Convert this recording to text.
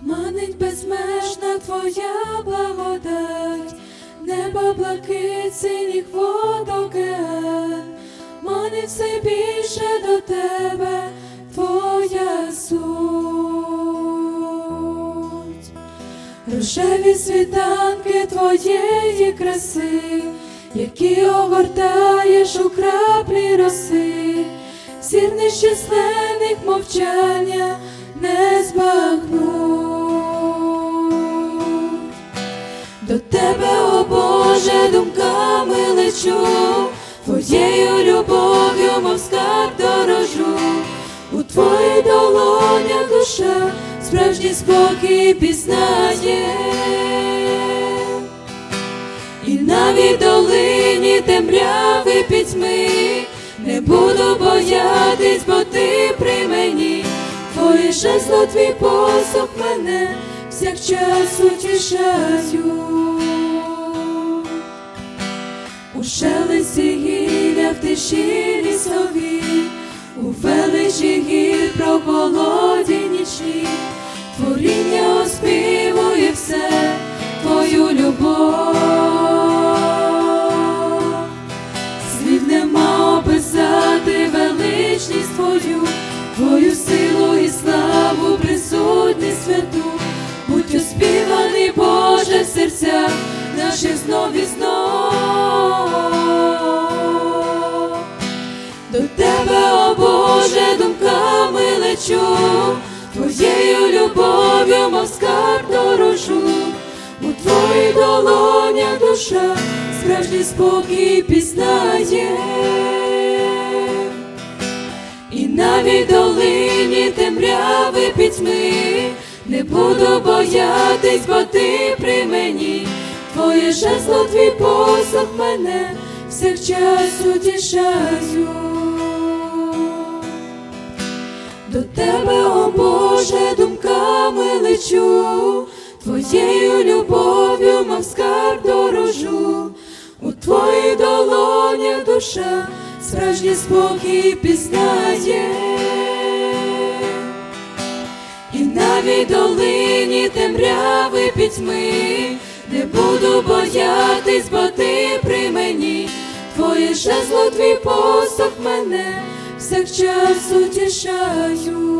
манить безмежна твоя благодать, небо блакит, синіх вод океан, манить все більше до тебе твоя суть. Рожеві світанки твоєї краси, які огортаєш у краплі роси, зір нещисленних мовчання До тебе, о Боже, думками лечу, твоєю любов'ю, мов скарб дорожу, у твоїх долонях душа справжній спокій пізнає, і навіть долині темряви пітьми не буду боятись, бо ти при мені, твоє жезло, твій посох мене всякчас утішають. У шелесті гілля в тиші лісові, у величі гір прохолоді нічні, творіння оспівує все твою любов. Слів нема описати величність твою, твою знов і знов. До тебе, о Боже, думками лечу, твоєю любов'ю, мов скарб дорожу, у твоїх долонях душа справжній спокій пізнає. І навіть долині темряви пітьми не буду боятись, бо ти при мені, твоє жезло, твій посох мене всякчас утішаю. До тебе, о Боже, думками лечу, твоєю любов'ю, мов скарб дорожу, у твоїх долонях душа справжній спокій пізнає. І навіть долині темряви пітьми не буду боятись, бо ти при мені, твоє жезло, твій посох мене всякчас утішаю.